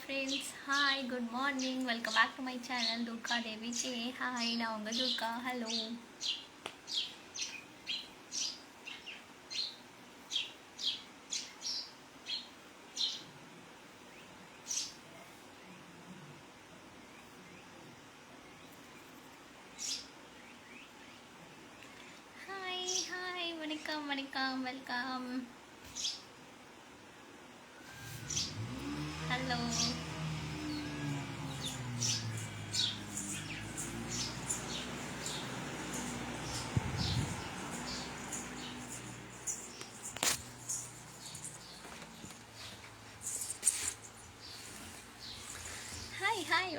Friends hi good morning welcome back to my channel Durga Devi Jai hi நான் உங்கள் Durga hello hi hi வணக்கம் வணக்கம். Welcome hello hi hi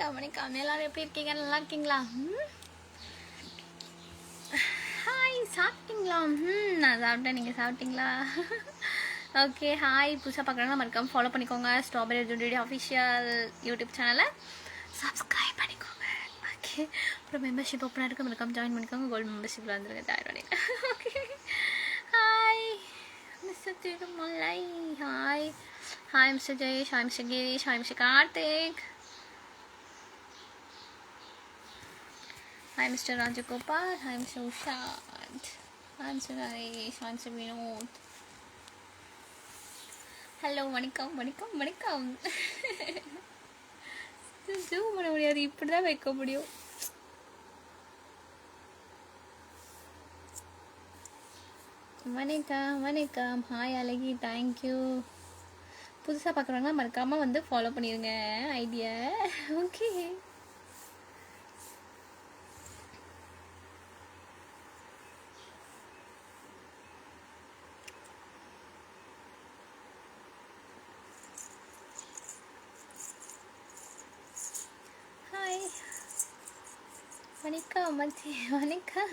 வணக்கம் வணக்கம் எல்லாரும் எப்படி இருக்கீங்க? நல்லா இருக்கீங்களா? ம்? ஹாய் சாப்பிட்டீங்களா? ம் நான் சாப்பிட்டேன். நீங்கள் சாப்பிட்டீங்களா? ஓகே ஹாய் புதுசாக பார்க்குறாங்க மறக்காம ஃபாலோ பண்ணிக்கோங்க. ஸ்ட்ராபெரி ஜூடி அஃபிஷியல் யூடியூப் சேனலை சப்ஸ்கிரைப் பண்ணிக்கோங்க. ஓகே அப்புறம் மெம்பர்ஷிப் ஓப்பனாக இருக்கு மறக்காம ஜாயின் பண்ணிக்கோங்க. கோல்டு மெம்பர்ஷிப்பில் வந்துருங்க. ஜாயின் பண்ணிங்க okay hi mister Tirumalai hi hi mister Jayesh hi mister Girish hi mister Karthik hi mister Rajagopal hi mister Ushad. Hi mister Haresh hi mister Vinod hello வணக்கம் வணக்கம் வணக்கம். Zoom பண்ண முடியாது இப்படி தான் வைக்க முடியும். வணக்கம் வணக்கம். ஹாய் அழகி. தேங்க்யூ புதுசாக பார்க்குறவங்க மறக்காமல் வந்து ஃபாலோ பண்ணிடுங்க ஐடியா ஓகே ஹாய் வணக்கம் மச்சி வணக்கம்.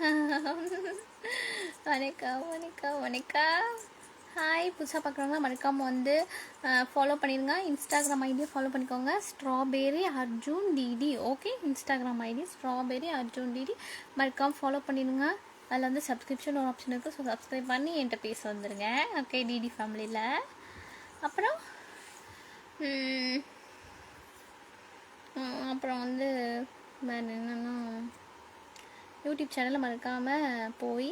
வணக்கம் வணக்கம் வணக்கம். ஹாய் புதுசாக பார்க்குறவங்க மறக்காமல் வந்து ஃபாலோ பண்ணிடுங்க இன்ஸ்டாகிராம் ஐடியை ஃபாலோ பண்ணிக்கோங்க. Strawberry Arjun DD okay Instagram ID strawberry Arjun DD மறக்காமல் ஃபாலோ பண்ணிடுங்க அதில் வந்து சப்ஸ்கிரிப்ஷன் ஒரு ஆப்ஷன் இருக்குது ஸோ சப்ஸ்கிரைப் பண்ணி என்கிட்ட பேச வந்துடுங்க ஓகே டிடி ஃபேமிலியில் அப்புறம் ம், அப்புறம் வந்து வேறு என்னென்னா யூடியூப் சேனலை மறக்காமல் போய்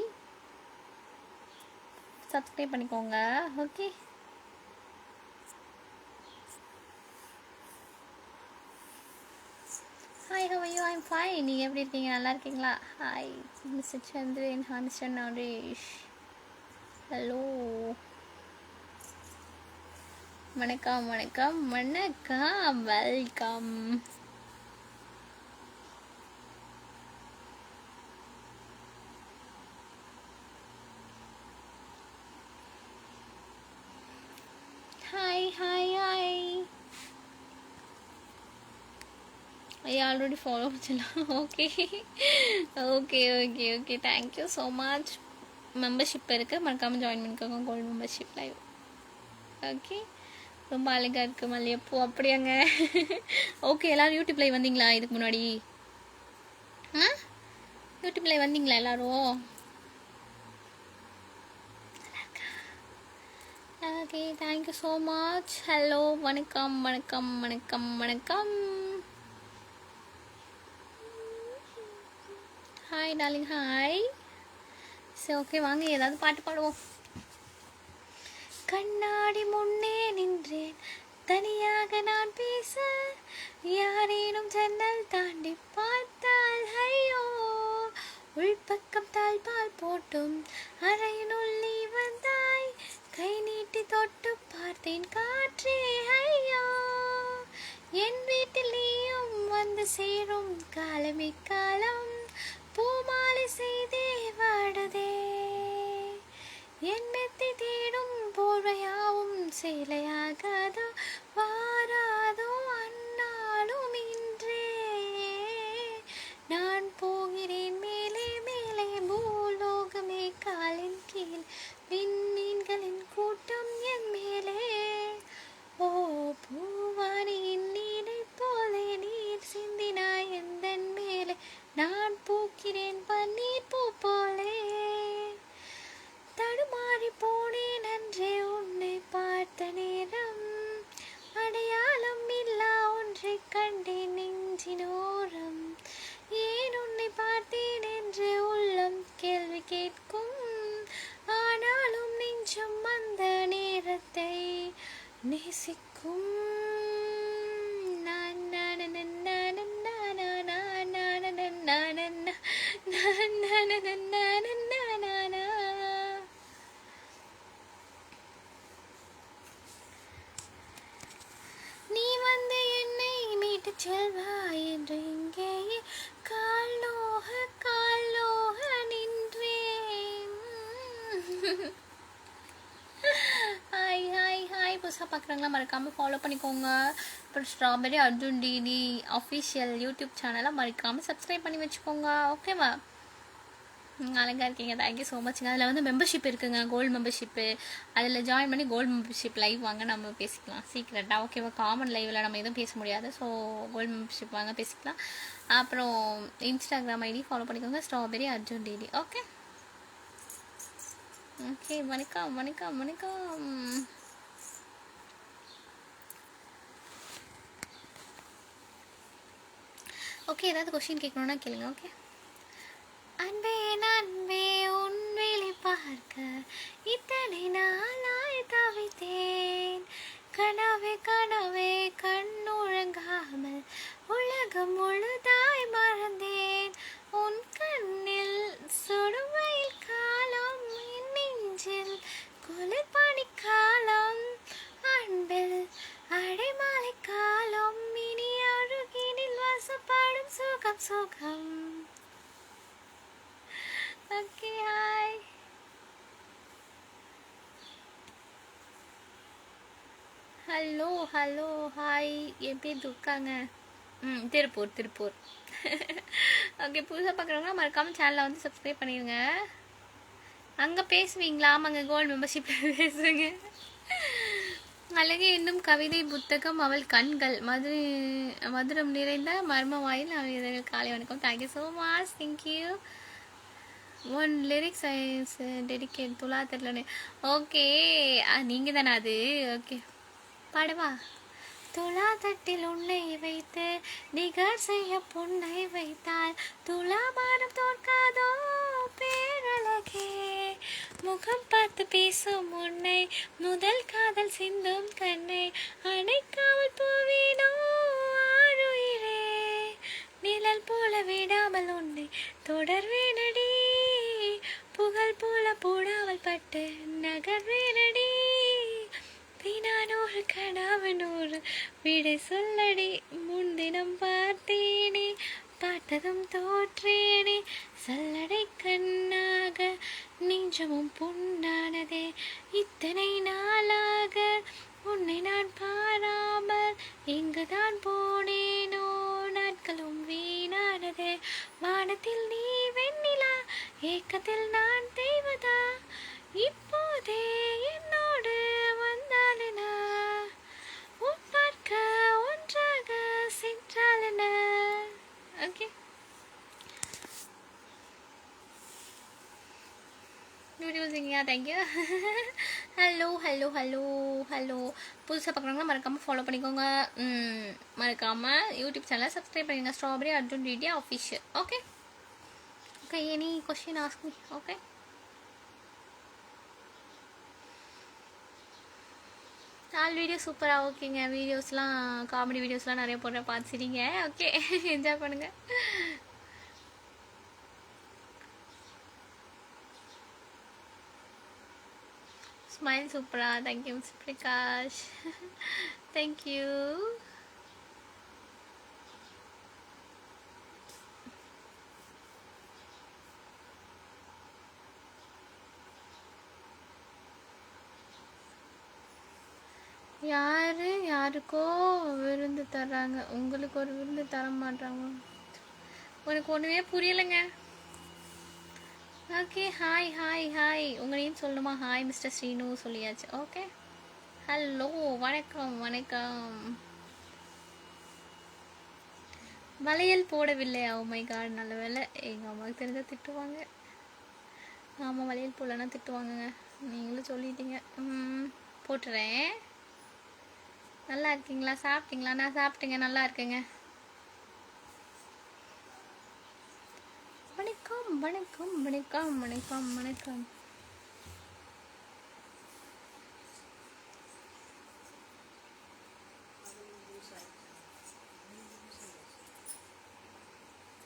சப்ஸ்கிரைப் பண்ணிக்கோங்க. Okay hi how you I'm fine நீங்கள் எப்படி இருக்கீங்க? நல்லா இருக்கீங்களா? Hi mister Chandran hi mister Naresh hello வணக்கம் வணக்கம். வணக்கம். வெல்கம் ஹாய் ஹாய் ஹாய் ஐயா ஆல்ரெடி ஃபாலோ பண்ணலாம் okay okay okay okay thank you so much membership இருக்குது மறக்காமல் ஜாயின் பண்ணிக்கோங்க கோல்டு மெம்பர்ஷிப் லைவ் ஓகே ரொம்ப அழகாக இருக்குது மல்லிகைப்பூ. அப்படியாங்க. ஓகே எல்லோரும் யூடியூப் லைவ் வந்தீங்களா? இதுக்கு முன்னாடி. ஆ? யூடியூப் லைவ் வந்தீங்களா எல்லோரும்? Okay thank you so much hello வணக்கம் வணக்கம் வணக்கம் வணக்கம். ஹாய் டார்லிங் ஹாய் சரி ஓகே வாங்க ஏதாவது பாட்டு பாடுவோம். கண்ணாடி முன்னே நின்றேன். தனியாக நான் பேச யாரேனும் ஜன்னல் தாண்டி பார்த்தால் ஐயோ உள்பக்கம் தாழ்பால் போட்டும். அறையினுள் நீ வந்தாய். கை நீட்டி தொட்டு பார்த்தேன் காற்றே ஐயோ. என் வீட்டிலேயும் வந்து சேரும் காலமே காலம். பூமாலை செய்தே வாடுதே. என் மெத்தி தேடும் போர்வையாவும் சேலையாகாதா? നിസിക്കും புதுசாக பார்க்குறாங்களா மறக்காமல் ஃபாலோ பண்ணிக்கோங்க. அப்புறம் strawberry Arjun DD official YouTube சேனலை மறக்காமல் சப்ஸ்கிரைப் பண்ணி வச்சுக்கோங்க. ஓகேவா அழகாக அழகா இருக்கீங்க. தேங்க்யூ ஸோ மச்ங்க அதில் வந்து மெம்பர்ஷிப் இருக்குங்க. கோல்டு மெம்பர்ஷிப்பு அதில் ஜாயின் பண்ணி கோல்டு மெம்பர்ஷிப் லைவ் வாங்க நம்ம பேசிக்கலாம். சீக்கிரட்டாக ஓகேவா காமன் லைவில் நம்ம எதுவும் பேச முடியாது. ஸோ கோல்டு மெம்பர்ஷிப் வாங்க பேசிக்கலாம். அப்புறம் இன்ஸ்டாகிராம் ஐடி ஃபாலோ பண்ணிக்கோங்க. Strawberry Arjun DD okay okay வணக்கம் வணக்கம் வணக்கம். ஓகே ஏதாவது கொஷின் கேட்கணுன்னா கேளுங்க ஓகே அன்பே நன்பே உன் வேலை பார்க்க இத்தனை நாளாய் தவித்தேன். கனவே கனவே கண்ணுழங்காமல் உலகம் முழுதாய் மறந்தேன். உன் கண்ணில் சுடுவையில் காலம் நெஞ்சில் குளிர் காலம் அன்பில் அடைமாலை காலம் இனி அழுகினில் சுகம் சுகம் okay hi hello hello hi என் பேர் துர்காங்க. ம் திருப்பூர் திருப்பூர். ஓகே புதுசாக பார்க்குறவங்க மறக்காமல் சேனலை வந்து சப்ஸ்கிரைப் பண்ணிடுங்க அங்கே பேசுவீங்களா? ஆமாங்க கோல்டு மெம்பர்ஷிப்பில் பேசுங்க அழகே என்னும் கவிதை புத்தகம் அவள் கண்கள். மதுரை மதுரம் நிறைந்த மர்ம வாயில் அவள் காலை வணக்கம். Thank you so much thank you one lyrics I dedicate துலா தெரியலனே ஓகே நீங்கள் தானே அது? ஓகே பாடவா? துலா தட்டில் உன்னை வைத்து நிகர் செய்ய பொண்ணை வைத்தால் துலா மானம் தோற்காதோ பேரழகே. முகம் பார்த்து பேசும் உன்னை முதல் காதல் சிந்தும் கண்ணை அணைக்காமல் போவேனோ ஆருயிரே. நிழல் போல விடாமல் உன்னை தொடர்வேனடி. புகழ் போல போடாமல் பட்டு நகர்வேனடி. தினானூறு கனாவனூறு விடை சொல்லடி. முன்தினம் பார்த்தேனே பார்த்ததும் தோற்றேனே. சல்லடை கண்ணாக கொஞ்சமும் புண்ணானதே. இத்தனை நாளாக உன்னை நான் பாராமல் எங்குதான் போனேனோ? நாட்களும் வீணானதே. வானத்தில் நீ வெண்ணிலா ஏக்கத்தில் நான் தெய்வதா? இப்போதே என்னோடு வந்தாலெனா? உன் பார்க்க ஒன்றாக சென்றாலென? Okay beautiful சிங்கியா thank you hello hello hello hello புதுசாக பார்க்குறவங்களா மறக்காமல் ஃபாலோ பண்ணிக்கோங்க. மறக்காமல் யூடியூப் சேனலை சப்ஸ்கிரைப் பண்ணிக்கோங்க. Strawberry Arjun DD official okay okay any question ask me okay நாலு வீடியோ சூப்பராக ஓகேங்க. வீடியோஸ்லாம் காமெடி வீடியோஸ்லாம் நிறைய போடுறேன் பார்த்து சிரிங்க. ஓகே என்ஜாய் பண்ணுங்கள் ஸ்மைல் சூப்பரா thank you miss Prakash thank you யாரு? யாருக்கோ விருந்து தர்றாங்க. உங்களுக்கு ஒரு விருந்து தர மாட்டாங்க உனக்கு ஒன்றுமே புரியலைங்க. ஓகே ஹாய் ஹாய் ஹாய் உங்கள் நேம் சொல்லணுமா? ஹாய் மிஸ்டர் ஸ்ரீனு சொல்லியாச்சு. ஓகே ஹலோ வணக்கம் வணக்கம். வளையல் போடவில்லை ஓ oh மை காட் நல்ல வேலை எங்கள் அம்மாவுக்கு தெரிஞ்சால் திட்டுவாங்க. ஆமாம் வளையல் போடலன்னா திட்டுவாங்கங்க. நீங்களும் சொல்லிட்டீங்க. ம் போட்டுறேன். நல்லா இருக்கீங்களா? சாப்பிட்டீங்களா? நான் சாப்பிட்டேங்க நல்லா இருக்குங்க. வணக்கம் வணக்கம் வணக்கம் வணக்கம்.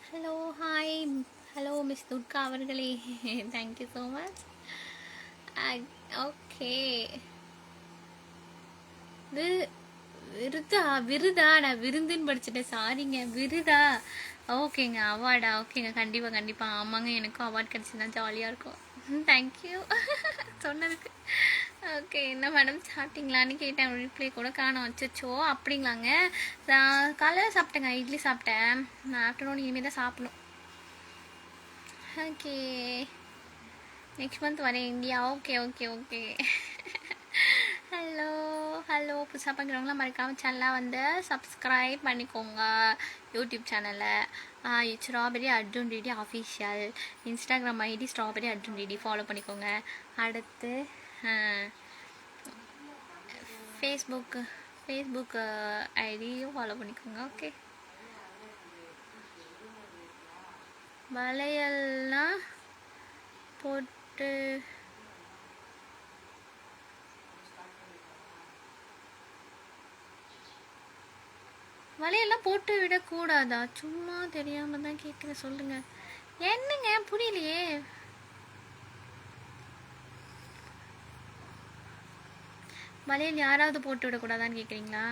Hello hi hello miss Durga அவர்களே. தேங்க்யூ ஸோ மச் ஓகே இது விருதா விருதா? நான் விருந்துன்னு படிச்சுட்டேன். சாரிங்க விருதா? ஓகேங்க. அவார்டா ஓகேங்க. கண்டிப்பாக கண்டிப்பாக ஆமாங்க. எனக்கும் அவார்ட் கிடச்சிருந்தா ஜாலியாக இருக்கும். தேங்க்யூ சொன்னதுக்கு. ஓகே என்ன மேடம் சாப்பிட்டீங்களான்னு கேட்டேன். ரிப்ளை கூட காணோம். வச்சோ அப்படிங்களாங்க? நான் காலையில் சாப்பிட்டேங்க. இட்லி சாப்பிட்டேன். நான் ஆஃப்டர்நூன் இனிமேல் தான் சாப்பிடணும். ஓகே நெக்ஸ்ட் மந்த் வரேன். India okay okay okay hello hello புதுசாக பார்க்குறவங்களாம் மறக்காமல் சேனலாக வந்து சப்ஸ்கிரைப் பண்ணிக்கோங்க. யூடியூப் சேனலில் strawberry Arjun DD official Instagram ID strawberry Arjun DD follow பண்ணிக்கோங்க. அடுத்து ஃபேஸ்புக்கு ஃபேஸ்புக் ஐடியும் ஃபாலோ பண்ணிக்கோங்க ஓகே வளையல்னால் போட்டு வலையெல்லாம் போட்டு விடக்கூடாதா? சும்மா தெரியாம தான் கேட்குறேன் சொல்லுங்க. என்னங்க? புரியலையே. வலையில் யாராவது போட்டு விடக்கூடாதான்னு கேட்குறீங்களா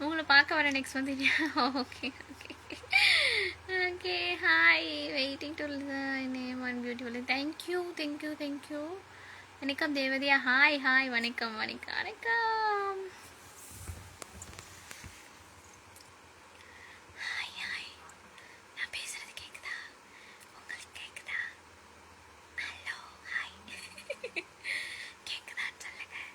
உங்களை பார்க்க வர நெக்ஸ்ட் வந்து okay okay. Name one beautiful thank you thank you thank you வணக்கம் தேவதியா. ஹாய் ஹாய் வணக்கம் வணக்கம் வணக்கம். ஹாய் ஹாய் நான் பேசுறது உங்களுக்கு ஹலோ ஹாய் கேக்குதான்னு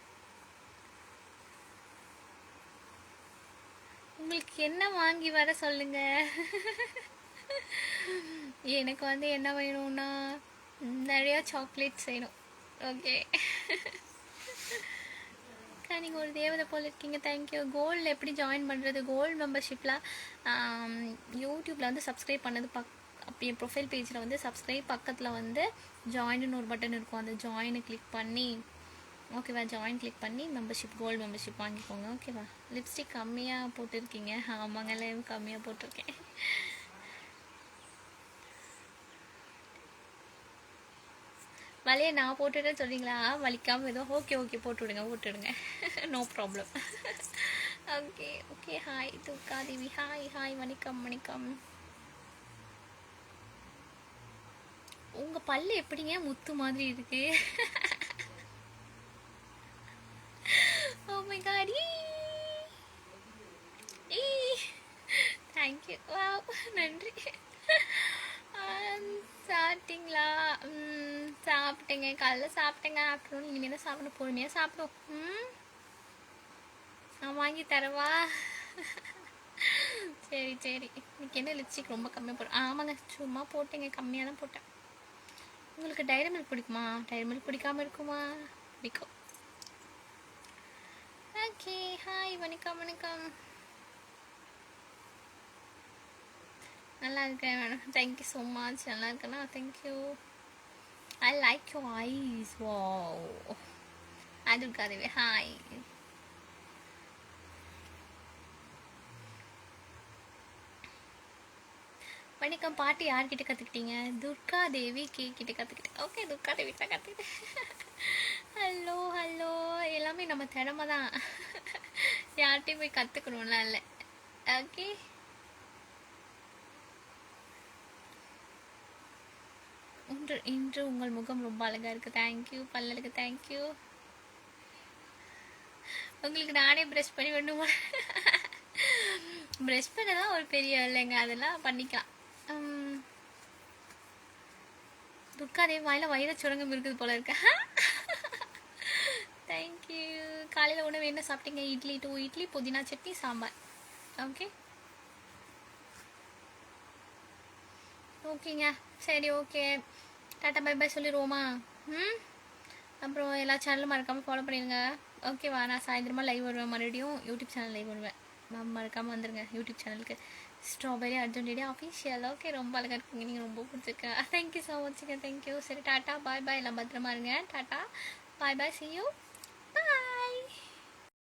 உங்களுக்கு என்ன வாங்கி வர சொல்லுங்க? எனக்கு வந்து என்ன வேணும்னா நிறையா சாக்லேட்ஸ் வேணும் ஓகே நீங்கள் ஒரு தேவதை போல் இருக்கீங்க. தேங்க்யூ கோல்டில் எப்படி ஜாயின் பண்ணுறது கோல்டு மெம்பர்ஷிப்பில் யூடியூப்பில் வந்து சப்ஸ்கிரைப் பண்ணது பக் அப்படி என் ப்ரொஃபைல் பேஜில் வந்து சப்ஸ்கிரைப் பக்கத்தில் வந்து ஜாயின்னு ஒரு பட்டன் இருக்கும். அந்த ஜாயினை கிளிக் பண்ணி ஓகேவா ஜாயின் கிளிக் பண்ணி மெம்பர்ஷிப் கோல்டு மெம்பர்ஷிப் வாங்கிக்கோங்க. ஓகேவா லிப்ஸ்டிக் கம்மியாக போட்டிருக்கீங்க. ஆமாங்க லைவ் கம்மியாக போட்டிருக்கேன். வலையை நான் போட்டுட்டேன்னு சொல்றீங்களா? வலிக்காமல் ஏதோ ஓகே ஓகே போட்டு விடுங்க no problem okay okay hi Durga Devi. Hi hi வணக்கம் வணக்கம். உங்கள் பல்லு எப்படிங்க? முத்து மாதிரி இருக்கு. ஓ மை தேங்க்யூ நன்றி. ஆம், ம், சாப்பிட்டேங்க காலைல சாப்பிட்டேங்க. ஆஃப்டர்நூன் இனிமேல் தான் சாப்பிடணும் பொறுமையாக சாப்பிடும் ம்? நான் வாங்கி தரவா? சரி சரி. இன்னைக்கு என்ன லிப்ஸ்டிக் ரொம்ப கம்மியாக போடும் ஆமாங்க சும்மா போட்டேங்க கம்மியாக தான் போட்டேன். உங்களுக்கு டைரி மில்க் பிடிக்குமா? டைரி மில்க் பிடிக்காம இருக்குமா? பிடிக்கும். ஓகே ஹாய் வணக்கம் வணக்கம். நல்லா இருக்கேன் மேடம். தேங்க்யூ ஸோ மச் நல்லா இருக்கேனா thank you I like you I don't got it. Hi வணக்கம் பாட்டு யார்கிட்ட கற்றுக்கிட்டீங்க துர்கா தேவி கே கிட்ட கற்றுக்கிட்டேன் ஓகே துர்கா தேவி தான் கற்றுக்கிட்டேன் ஹலோ ஹலோ எல்லாமே நம்ம திறமை தான் யார்கிட்டையும் போய் கற்றுக்கணும்லாம் இல்லை. ஓகே இன்று இன்று உங்கள் முகம் ரொம்ப அழகாக இருக்குது தேங்க்யூ பல்லலுக்கு தேங்க்யூ உங்களுக்கு நானே ப்ரெஷ் பண்ணி வேணுமா ப்ரெஷ் பண்ண தான் ஒரு பெரிய இல்லைங்க. அதெல்லாம் பண்ணிக்கலாம். துர்கா துர்காதேவி வாயில வயிற சுரங்கம் இருக்குது போல இருக்க. தேங்க்யூ காலையில் உணவு என்ன சாப்பிட்டீங்க? இட்லி டூ இட்லி புதினா சட்னி சாம்பார். ஓகே ஓகேங்க சரி ஓகே டாட்டா பை பை சொல்லிடுவோமா ம்? அப்புறம் எல்லா சேனலும் மறக்காமல் ஃபாலோ பண்ணிடுங்க ஓகேவா நான் சாயந்தரமாக லைவ் வருவேன். மறுபடியும் யூடியூப் சேனல் லைவ் வருவேன். மறக்காமல் வந்துடுங்க யூடியூப் சேனலுக்கு strawberry Arjun daddy official okay ரொம்ப அழகாக இருக்குங்க. நீங்கள் ரொம்ப பிடிச்சிருக்க. தேங்க்யூ ஸோ மச்சுங்க தேங்க்யூ சரி டாட்டா பாய் பாய். எல்லாம் பத்திரமா இருங்க. Tata bye bye. See you bye